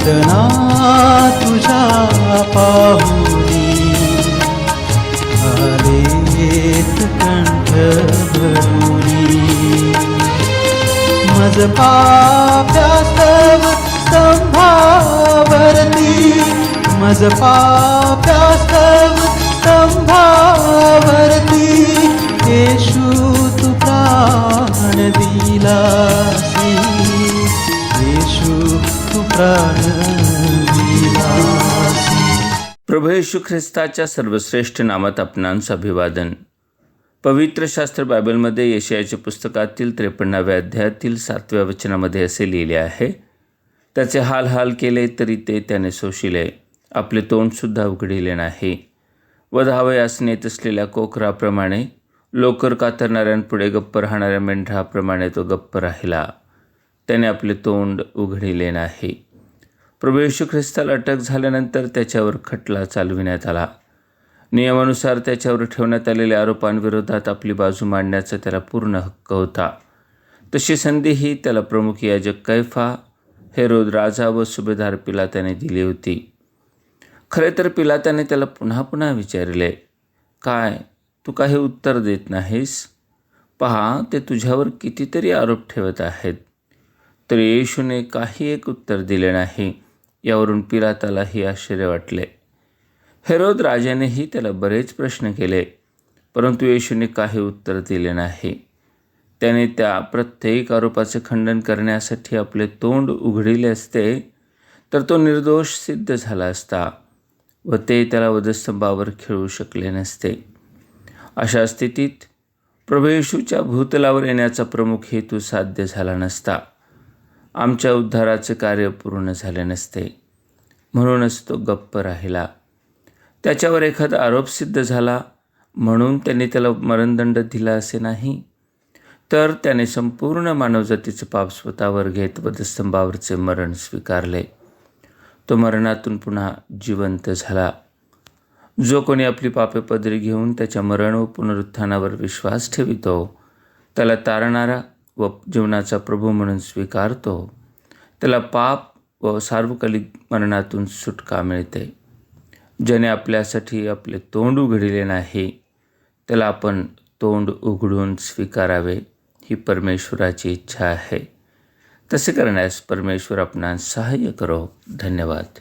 वेदना तुझ्या पाहुनी. आलेत कंठ भरुनी मज पाप्यास्तव स्तंभावरती. मज पाप्यास्तव स्तंभावरती. येशू तू प्राण दिला. प्रभू येशू ख्रिस्ताच्या सर्वश्रेष्ठ नामात आपणांचं अभिवादन. पवित्र शास्त्र बायबलमध्ये यशयाच्या पुस्तकातील त्रेपन्नाव्या अध्यायातील सातव्या वचनामध्ये असे लिहिले आहे त्याचे हाल हाल केले तरी ते त्याने सोशिले आपले तोंडसुद्धा उघडिले नाही. वधावयास नेत असलेल्या कोकराप्रमाणे लोकर कातरणाऱ्यांपुढे गप्प राहणाऱ्या मेंढराप्रमाणे तो गप्प राहिला. त्याने आपले तोंड उघडिले नाही. प्रभू येशू ख्रिस्ताला अटक झाल्यानंतर त्याच्यावर खटला चालविण्यात आला. नियमानुसार त्याच्यावर ठेवण्यात आलेल्या आरोपांविरोधात आपली बाजू मांडण्याचा त्याला पूर्ण हक्क होता. तशी संधीही त्याला प्रमुख याजक कैफा हेरोद राजा व सुभेदार पिलाताने दिली होती. खरे तर पिलाताने त्याला पुन्हा पुन्हा विचारले काय तू काही उत्तर देत नाहीस? पहा ते तुझ्यावर कितीतरी आरोप ठेवत आहेत. तर येशूने काही एक उत्तर दिले नाही. यावरून पिलातालाही आश्चर्य वाटले. हेरोद राजानेही त्याला बरेच प्रश्न केले परंतु येशूने काही उत्तर दिले नाही. त्याने त्या प्रत्येक आरोपाचे खंडन करण्यासाठी आपले तोंड उघडिले असते तर तो निर्दोष सिद्ध झाला असता व ते त्याला वधस्तंभावर खेळू शकले नसते. अशा स्थितीत प्रभू येशूच्या भूतलावर येण्याचा प्रमुख हेतू साध्य झाला नसता. आमच्या उद्धाराचे कार्य पूर्ण झाले नसते. म्हणूनच तो गप्प राहिला. त्याच्यावर एखादा आरोप सिद्ध झाला म्हणून त्यांनी त्याला मरणदंड दिला असे नाही. तर त्याने संपूर्ण मानवजातीचे पाप स्वतःवर घेत वधस्तंभावरचे मरण स्वीकारले. तो मरणातून पुन्हा जिवंत झाला. जो कोणी आपली पापे पदरी घेऊन त्याच्या मरण व पुनरुत्थानावर विश्वास ठेवितो त्याला तारणारा व जीवनाचा प्रभू म्हणून स्वीकारतो त्याला पाप व सार्वकालिक मरणातून सुटका मिळते. ज्याने आपल्यासाठी आपले तोंड उघडले नाही त्याला आपण तोंड उघडून स्वीकारावे ही परमेश्वराची इच्छा आहे. तसे करण्यास परमेश्वर आपणास सहाय्य करो. धन्यवाद.